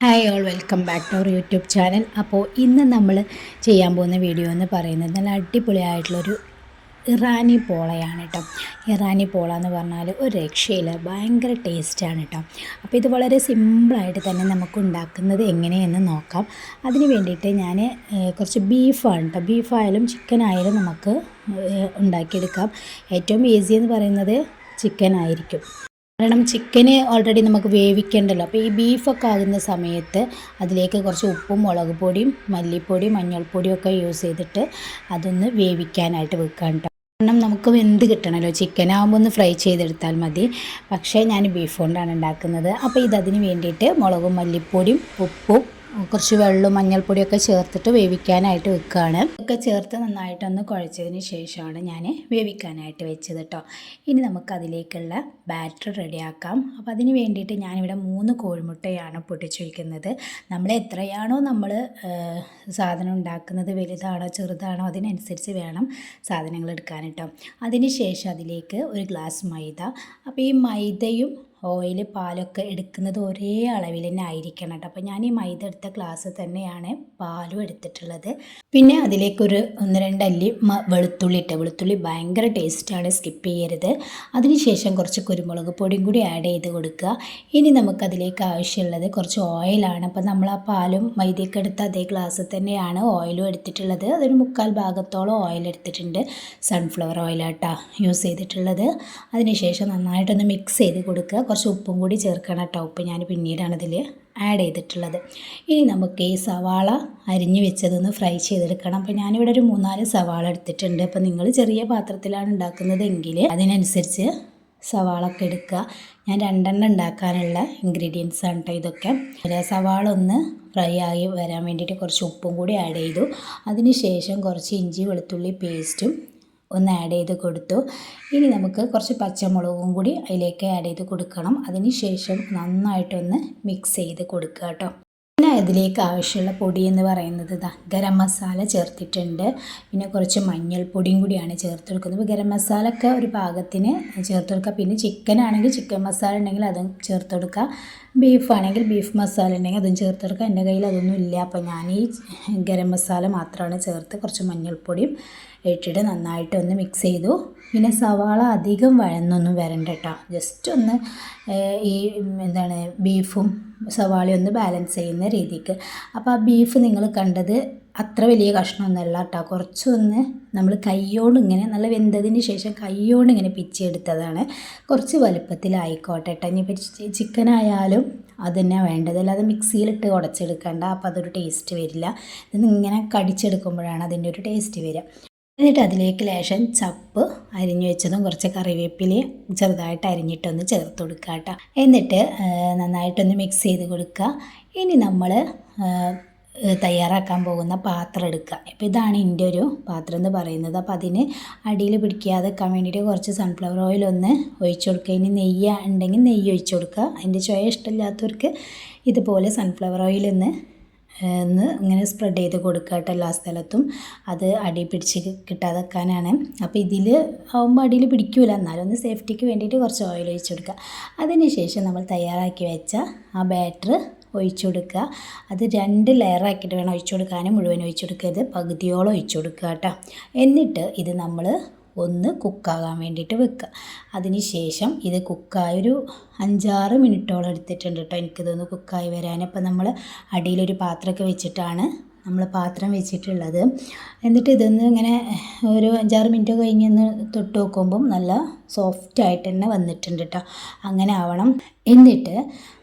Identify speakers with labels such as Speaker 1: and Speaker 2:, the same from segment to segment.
Speaker 1: Hi all welcome back to our YouTube channel അപ്പോൾ ഇന്ന് നമ്മൾ ചെയ്യാൻ പോകുന്ന വീഡിയോ എന്ന് പറയുന്നത് നല്ല അടിപൊളിയായിട്ടുള്ളൊരു ഇറാനി പോളയാണ് കേട്ടോ ഇറാനി പോള എന്ന് പറഞ്ഞാൽ ഒരു രക്ഷയില്ല ഭയങ്കര ടേസ്റ്റാണ് കേട്ടോ അപ്പോൾ ഇത് വളരെ സിമ്പിളായിട്ട് തന്നെ നമുക്ക് ഉണ്ടാക്കുന്നത് എങ്ങനെയെന്ന് നോക്കാം. അതിന് വേണ്ടിയിട്ട് ഞാൻ കുറച്ച് ബീഫാണ് കേട്ടോ ബീഫായാലും ചിക്കനായാലും നമുക്ക് ഉണ്ടാക്കിയെടുക്കാം. ഏറ്റവും ഈസി എന്ന് പറയുന്നത് ചിക്കൻ ആയിരിക്കും. കാരണം ചിക്കന് ഓൾറെഡി നമുക്ക് വേവിക്കണ്ടല്ലോ. അപ്പോൾ ഈ ബീഫൊക്കെ ആകുന്ന സമയത്ത് അതിലേക്ക് കുറച്ച് ഉപ്പും മുളക് പൊടിയും മല്ലിപ്പൊടിയും മഞ്ഞൾപ്പൊടിയും ഒക്കെ യൂസ് ചെയ്തിട്ട് അതൊന്ന് വേവിക്കാനായിട്ട് വെക്കാൻ കാരണം നമുക്ക് വെന്ത് കിട്ടണമല്ലോ ചിക്കൻ ആകുമ്പോൾ ഒന്ന് ഫ്രൈ ചെയ്തെടുത്താൽ മതി. പക്ഷേ ഞാൻ ബീഫ് കൊണ്ടാണ് ഉണ്ടാക്കുന്നത്. അപ്പോൾ ഇതതിന് വേണ്ടിയിട്ട് മുളകും മല്ലിപ്പൊടിയും ഉപ്പും കുറച്ച് വെള്ളവും മഞ്ഞൾപ്പൊടിയൊക്കെ ചേർത്തിട്ട് വേവിക്കാനായിട്ട് വെക്കുകയാണ് ഒക്കെ ചേർത്ത് നന്നായിട്ടൊന്ന് കുഴച്ചതിന് ശേഷമാണ് ഞാൻ വേവിക്കാനായിട്ട് വെച്ചത് കേട്ടോ ഇനി നമുക്കതിലേക്കുള്ള ബാറ്റർ റെഡിയാക്കാം. അപ്പോൾ അതിന് വേണ്ടിയിട്ട് ഞാനിവിടെ മൂന്ന് കോഴിമുട്ടയാണ് പൊട്ടിച്ചൊഴിക്കുന്നത്. നമ്മൾ എത്രയാണോ നമ്മൾ സാധനം ഉണ്ടാക്കുന്നത് വലുതാണോ ചെറുതാണോ അതിനനുസരിച്ച് വേണം സാധനങ്ങൾ എടുക്കാൻ കേട്ടോ അതിന് ശേഷം അതിലേക്ക് ഒരു ഗ്ലാസ് മൈദ. അപ്പോൾ ഈ മൈദയും ഓയിൽ പാലൊക്കെ എടുക്കുന്നത് ഒരേ അളവിൽ തന്നെ ആയിരിക്കണം കേട്ടോ. അപ്പോൾ ഞാൻ ഈ മൈദ എടുത്ത ഗ്ലാസ് തന്നെയാണ് പാലും എടുത്തിട്ടുള്ളത്. പിന്നെ അതിലേക്കൊരു ഒന്ന് രണ്ടല്ലി വെളുത്തുള്ളി ഇട്ട് വെളുത്തുള്ളി ഭയങ്കര ടേസ്റ്റാണ് സ്കിപ്പ് ചെയ്യരുത്. അതിനുശേഷം കുറച്ച് കുരുമുളക് പൊടിയും കൂടി ആഡ് ചെയ്ത് കൊടുക്കുക. ഇനി നമുക്കതിലേക്ക് ആവശ്യമുള്ളത് കുറച്ച് ഓയിലാണ് അപ്പോൾ നമ്മൾ ആ പാലും മൈദയൊക്കെ എടുത്ത അതേ ഗ്ലാസ് തന്നെയാണ് ഓയിലും എടുത്തിട്ടുള്ളത്. അതൊരു മുക്കാൽ ഭാഗത്തോളം ഓയിൽ എടുത്തിട്ടുണ്ട്. സൺഫ്ലവർ ഓയിലാട്ടാ യൂസ് ചെയ്തിട്ടുള്ളത്. അതിനുശേഷം നന്നായിട്ടൊന്ന് മിക്സ് ചെയ്ത് കൊടുക്കുക. കുറച്ച് ഉപ്പും കൂടി ചേർക്കണം കേട്ടോ. ഉപ്പ് ഞാൻ പിന്നീടാണ് ഇതിൽ ആഡ് ചെയ്തിട്ടുള്ളത്. ഇനി നമുക്ക് ഈ സവാള അരിഞ്ഞ് വെച്ചതൊന്ന് ഫ്രൈ ചെയ്തെടുക്കണം. അപ്പോൾ ഞാനിവിടെ ഒരു മൂന്നാൽ സവാള എടുത്തിട്ടുണ്ട്. അപ്പോൾ നിങ്ങൾ ചെറിയ പാത്രത്തിലാണ് ഉണ്ടാക്കുന്നതെങ്കിൽ അതിനനുസരിച്ച് സവാള ഒക്കെ എടുക്കുക. ഞാൻ രണ്ടെണ്ണം ഉണ്ടാക്കാനുള്ള ഇൻഗ്രീഡിയൻസ് ആണ് കേട്ടോ ഇതൊക്കെ. സവാള ഒന്ന് ഫ്രൈ ആയി വരാൻ വേണ്ടിയിട്ട് കുറച്ച് ഉപ്പും കൂടി ആഡ് ചെയ്തു. അതിന് ശേഷം കുറച്ച് ഇഞ്ചി വെളുത്തുള്ളി പേസ്റ്റും ഒന്ന് ആഡ് ചെയ്ത് കൊടുത്തു. ഇനി നമുക്ക് കുറച്ച് പച്ചമുളകും കൂടി അതിലേക്ക് ആഡ് ചെയ്ത് കൊടുക്കണം. അതിന് ശേഷം നന്നായിട്ടൊന്ന് മിക്സ് ചെയ്ത് കൊടുക്കുക കേട്ടോ. പിന്നെ ഇതിലേക്ക് ആവശ്യമുള്ള പൊടി എന്ന് പറയുന്നത് ഇതാ ഗരം മസാല ചേർത്തിട്ടുണ്ട്. പിന്നെ കുറച്ച് മഞ്ഞൾപ്പൊടിയും കൂടിയാണ് ചേർത്ത് കൊടുക്കുന്നത്. ഗരം മസാല ഒക്കെ ഒരു പാകത്തിന് ചേർത്ത് കൊടുക്കുക. പിന്നെ ചിക്കൻ ആണെങ്കിൽ ചിക്കൻ മസാല ഉണ്ടെങ്കിൽ അതും ചേർത്ത് കൊടുക്കുക. ബീഫ് ആണെങ്കിൽ ബീഫ് മസാല ഉണ്ടെങ്കിൽ അതും ചേർത്ത് കൊടുക്കുക. എന്റെ കയ്യിൽ അതൊന്നും ഇല്ല. അപ്പോൾ ഞാൻ ഈ ഗരം മസാല മാത്രമാണ് ചേർത്ത് കുറച്ച് മഞ്ഞൾപ്പൊടിയും ഇട്ടിട്ട് നന്നായിട്ട് ഒന്ന് മിക്സ് ചെയ്തു. പിന്നെ സവാള അധികം വഴന്നൊന്നും വരണ്ട കേട്ടോ ജസ്റ്റ് ഒന്ന് ഈ എന്താണ് ബീഫും സവാളയും ഒന്ന് ബാലൻസ് ചെയ്യുന്ന രീതിക്ക്. അപ്പോൾ ആ ബീഫ് നിങ്ങൾ കണ്ടത് അത്ര വലിയ കഷ്ണമൊന്നുമല്ല കേട്ടോ കുറച്ചൊന്ന് നമ്മൾ കൈയോട് ഇങ്ങനെ നല്ല വെന്തതിന് ശേഷം കൈയോട് ഇങ്ങനെ പിച്ചെടുത്തതാണ് കുറച്ച് വലുപ്പത്തിലായിക്കോട്ടെ കേട്ടോ ഇനിയിപ്പോൾ ചിക്കൻ ആയാലും അത് തന്നെ വേണ്ടത്. അല്ലാതെ മിക്സിയിലിട്ട് ഉടച്ചെടുക്കണ്ട. അപ്പോൾ അതൊരു ടേസ്റ്റ് വരില്ല. ഇത് ഇങ്ങനെ കടിച്ചെടുക്കുമ്പോഴാണ് അതിന്റെ ഒരു ടേസ്റ്റ് വരിക. എന്നിട്ട് അതിലേക്ക് ലേശം ചപ്പ് അരിഞ്ഞു വെച്ചതും കുറച്ച് കറിവേപ്പിലയും ചെറുതായിട്ട് അരിഞ്ഞിട്ടൊന്ന് ചേർത്ത് കൊടുക്കുക കേട്ടോ. എന്നിട്ട് നന്നായിട്ടൊന്ന് മിക്സ് ചെയ്ത് കൊടുക്കുക. ഇനി നമ്മൾ തയ്യാറാക്കാൻ പോകുന്ന പാത്രം എടുക്കുക. ഇപ്പം ഇതാണ് എന്റെ ഒരു പാത്രം എന്ന് പറയുന്നത്. അപ്പോൾ അതിന് അടിയിൽ പിടിക്കാതെ വെക്കാൻ വേണ്ടിയിട്ട് കുറച്ച് സൺഫ്ലവർ ഓയിൽ ഒന്ന് ഒഴിച്ചു കൊടുക്കുക. ഇനി നെയ്യ് ഉണ്ടെങ്കിൽ നെയ്യ് ഒഴിച്ചു കൊടുക്കുക. അതിന്റെ ചുവ ഇഷ്ടമില്ലാത്തവർക്ക് ഇതുപോലെ സൺഫ്ലവർ ഓയിൽ ഒന്ന് ഒന്ന് ഇങ്ങനെ സ്പ്രെഡ് ചെയ്ത് കൊടുക്കുക കേട്ടോ എല്ലാ സ്ഥലത്തും. അത് അടി പിടിച്ച് കിട്ടാതെ വെക്കാനാണ് അപ്പോൾ ഇതിൽ ആകുമ്പോൾ അടിയിൽ പിടിക്കില്ല എന്നാലും ഒന്ന് സേഫ്റ്റിക്ക് വേണ്ടിയിട്ട് കുറച്ച് ഓയിൽ ഒഴിച്ച് കൊടുക്കുക. അതിന് ശേഷം നമ്മൾ തയ്യാറാക്കി വെച്ച ആ ബാറ്റർ ഒഴിച്ചു കൊടുക്കുക. അത് രണ്ട് ലെയറാക്കിയിട്ട് വേണം ഒഴിച്ചു കൊടുക്കാനും. മുഴുവൻ ഒഴിച്ചു കൊടുക്കരുത്. പകുതിയോളം ഒഴിച്ചു കൊടുക്കുക കേട്ടോ. എന്നിട്ട് ഇത് നമ്മൾ ഒന്ന് കുക്കാകാൻ വേണ്ടിയിട്ട് വെക്കുക. അതിന് ശേഷം ഇത് കുക്കായി ഒരു അഞ്ചാറ് മിനിറ്റോളം എടുത്തിട്ടുണ്ട് കേട്ടോ. എനിക്കിതൊന്ന് കുക്കായി വരാൻ. അപ്പം നമ്മൾ അടിയിലൊരു പാത്രമൊക്കെ വെച്ചിട്ടാണ് നമ്മൾ പാത്രം വെച്ചിട്ടുള്ളത്. എന്നിട്ട് ഇതൊന്ന് ഇങ്ങനെ ഒരു അഞ്ചാറ് മിനിറ്റ് കഴിഞ്ഞൊന്ന് തൊട്ട് നോക്കുമ്പം നല്ല സോഫ്റ്റ് ആയിട്ട് തന്നെ വന്നിട്ടുണ്ട് കേട്ടോ അങ്ങനെ ആവണം. എന്നിട്ട്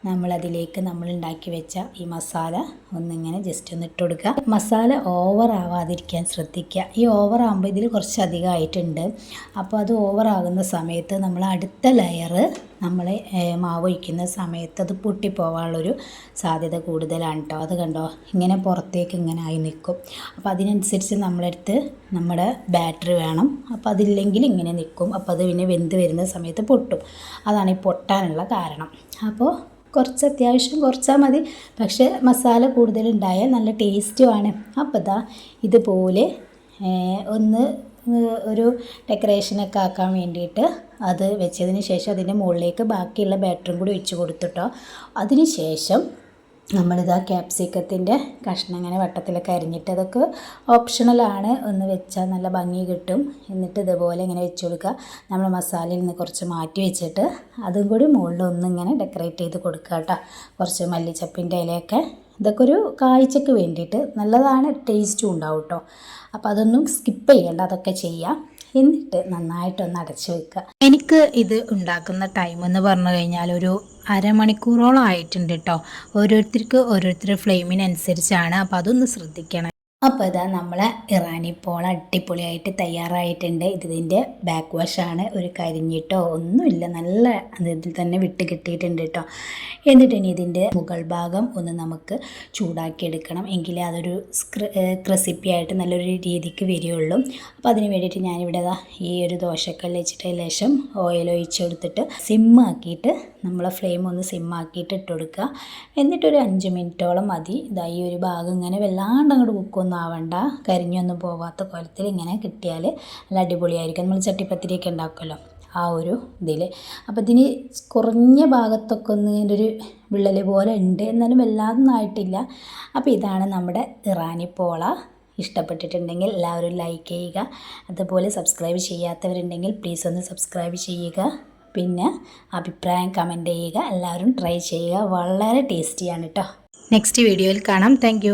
Speaker 1: നമ്മളതിലേക്ക് നമ്മൾ ഉണ്ടാക്കി വെച്ച ഈ മസാല ഒന്നിങ്ങനെ ജസ്റ്റ് ഒന്ന് ഇട്ട് കൊടുക്കുക മസാല ഓവർ ആവാതിരിക്കാൻ ശ്രദ്ധിക്കുക ഈ ഓവർ ആകുമ്പോൾ ഇതിൽ കുറച്ച് അധികമായിട്ടുണ്ട് അപ്പോൾ അത് ഓവർ ആകുന്ന സമയത്ത് നമ്മൾ അടുത്ത ലെയർ നമ്മൾ മാവ് ഒഴിക്കുന്ന സമയത്ത് അത് പൊട്ടിപ്പോവാനുള്ളൊരു സാധ്യത കൂടുതലാണ് കേട്ടോ അത് കണ്ടോ? ഇങ്ങനെ പുറത്തേക്ക് ഇങ്ങനെ ആയി നിൽക്കും അപ്പോൾ അതിനനുസരിച്ച് നമ്മളെടുത്ത് നമ്മുടെ ബാറ്ററി വേണം. അപ്പോൾ അതില്ലെങ്കിൽ ഇങ്ങനെ നിൽക്കും അപ്പോൾ അത് പിന്നെ വെന്ത് വരുന്ന സമയത്ത് പൊട്ടും. അതാണ് ഈ പൊട്ടാനുള്ള കാരണം. അപ്പോൾ കുറച്ച് അത്യാവശ്യം കുറച്ചാൽ മതി. പക്ഷേ മസാല കൂടുതലുണ്ടായാൽ നല്ല ടേസ്റ്റുമാണ് അപ്പോൾ ഇതാ ഇതുപോലെ ഒന്ന് ഒരു ഡെക്കറേഷനൊക്കെ ആക്കാൻ വേണ്ടിയിട്ട് അത് വെച്ചതിന് ശേഷം അതിന്റെ മുകളിലേക്ക് ബാക്കിയുള്ള ബാറ്ററും കൂടി ഒഴിച്ച് കൊടുത്തിട്ടോ അതിന് ശേഷം നമ്മളിതാ ക്യാപ്സിക്കത്തിന്റെ കഷ്ണം ഇങ്ങനെ വട്ടത്തിലൊക്കെ അരിഞ്ഞിട്ട് അതൊക്കെ ഓപ്ഷണലാണ് ഒന്ന് വെച്ചാൽ നല്ല ഭംഗി കിട്ടും. എന്നിട്ട് ഇതുപോലെ ഇങ്ങനെ വെച്ച് കൊടുക്കുക. നമ്മൾ മസാലയിൽ നിന്ന് കുറച്ച് മാറ്റി വെച്ചിട്ട് അതും കൂടി മുകളിൽ ഒന്നിങ്ങനെ ഡെക്കറേറ്റ് ചെയ്ത് കൊടുക്കുക കേട്ടോ. കുറച്ച് മല്ലിച്ചപ്പിന്റെ ഇലയൊക്കെ. ഇതൊക്കെ ഒരു കാഴ്ചക്ക് വേണ്ടിയിട്ട് നല്ലതാണ് ടേസ്റ്റും ഉണ്ടാവും കേട്ടോ. അപ്പോൾ അതൊന്നും സ്കിപ്പ് ചെയ്യേണ്ട അതൊക്കെ ചെയ്യാം. എന്നിട്ട് നന്നായിട്ടൊന്ന് അടച്ചു വെക്കുക. എനിക്ക് ഇത് ഉണ്ടാക്കുന്ന ടൈം എന്ന് പറഞ്ഞു കഴിഞ്ഞാൽ ഒരു അരമണിക്കൂറോളം ആയിട്ടുണ്ട് കേട്ടോ ഓരോരുത്തർക്ക് ഓരോരുത്തർ ഫ്ലെയിമിനനുസരിച്ചാണ് അപ്പോൾ അതൊന്ന് ശ്രദ്ധിക്കണം. അപ്പോൾ ഇതാ നമ്മളെ ഇറാനി പോള അടിപൊളിയായിട്ട് തയ്യാറായിട്ടുണ്ട്. ഇതിന്റെ ബാക്ക് വാഷാണ് ഒരു കരിഞ്ഞിട്ടോ ഒന്നുമില്ല. നല്ല ഇതിൽ തന്നെ വിട്ട് കിട്ടിയിട്ടുണ്ട് കേട്ടോ എന്നിട്ട് ഇനി ഇതിന്റെ മുകൾ ഭാഗം ഒന്ന് നമുക്ക് ചൂടാക്കി എടുക്കണം എങ്കിലേ അതൊരു ക്രിസിപ്പി ആയിട്ട് നല്ലൊരു രീതിക്ക് വരികയുള്ളൂ. അപ്പോൾ അതിന് വേണ്ടിയിട്ട് ഞാനിവിടെ ഈ ഒരു ദോശക്കല്ല് വെച്ചിട്ട് ലേശം ഓയിൽ ഒഴിച്ച് കൊടുത്തിട്ട് സിമ്മാക്കിയിട്ട് നമ്മളെ ഫ്ലെയിം ഒന്ന് സിമ്മാക്കിയിട്ട് ഇട്ട് കൊടുക്കുക. എന്നിട്ടൊരു അഞ്ച് മിനിറ്റോളം മതി. ഇതാ ഈ ഒരു ഭാഗം ഇങ്ങനെ വല്ലാണ്ട് അങ്ങോട്ട് കുക്കൊന്നും ആവണ്ട. കരിഞ്ഞൊന്നും പോവാത്ത കോലത്തിൽ ഇങ്ങനെ കിട്ടിയാൽ നല്ല അടിപൊളിയായിരിക്കും. നമ്മൾ ചട്ടിപ്പത്തിരിയൊക്കെ ഉണ്ടാക്കുമല്ലോ ആ ഒരു ഇതിൽ. അപ്പോൾ ഇതിന് കുറഞ്ഞ ഭാഗത്തൊക്കെ ഒന്ന് ഇതിന്റെ ഒരു വിള്ളൽ പോലെ ഉണ്ട്. എന്നാലും വല്ലാതൊന്നും ആയിട്ടില്ല. അപ്പോൾ ഇതാണ് നമ്മുടെ ഇറാനി പോള. ഇഷ്ടപ്പെട്ടിട്ടുണ്ടെങ്കിൽ എല്ലാവരും ലൈക്ക് ചെയ്യുക. അതുപോലെ സബ്സ്ക്രൈബ് ചെയ്യാത്തവരുണ്ടെങ്കിൽ പ്ലീസ് ഒന്ന് സബ്സ്ക്രൈബ് ചെയ്യുക. പിന്നെ അഭിപ്രായം കമന്റ് ചെയ്യുക. എല്ലാവരും ട്രൈ ചെയ്യുക. വളരെ ടേസ്റ്റിയാണ് കേട്ടോ. നെക്സ്റ്റ് വീഡിയോയിൽ കാണാം. താങ്ക്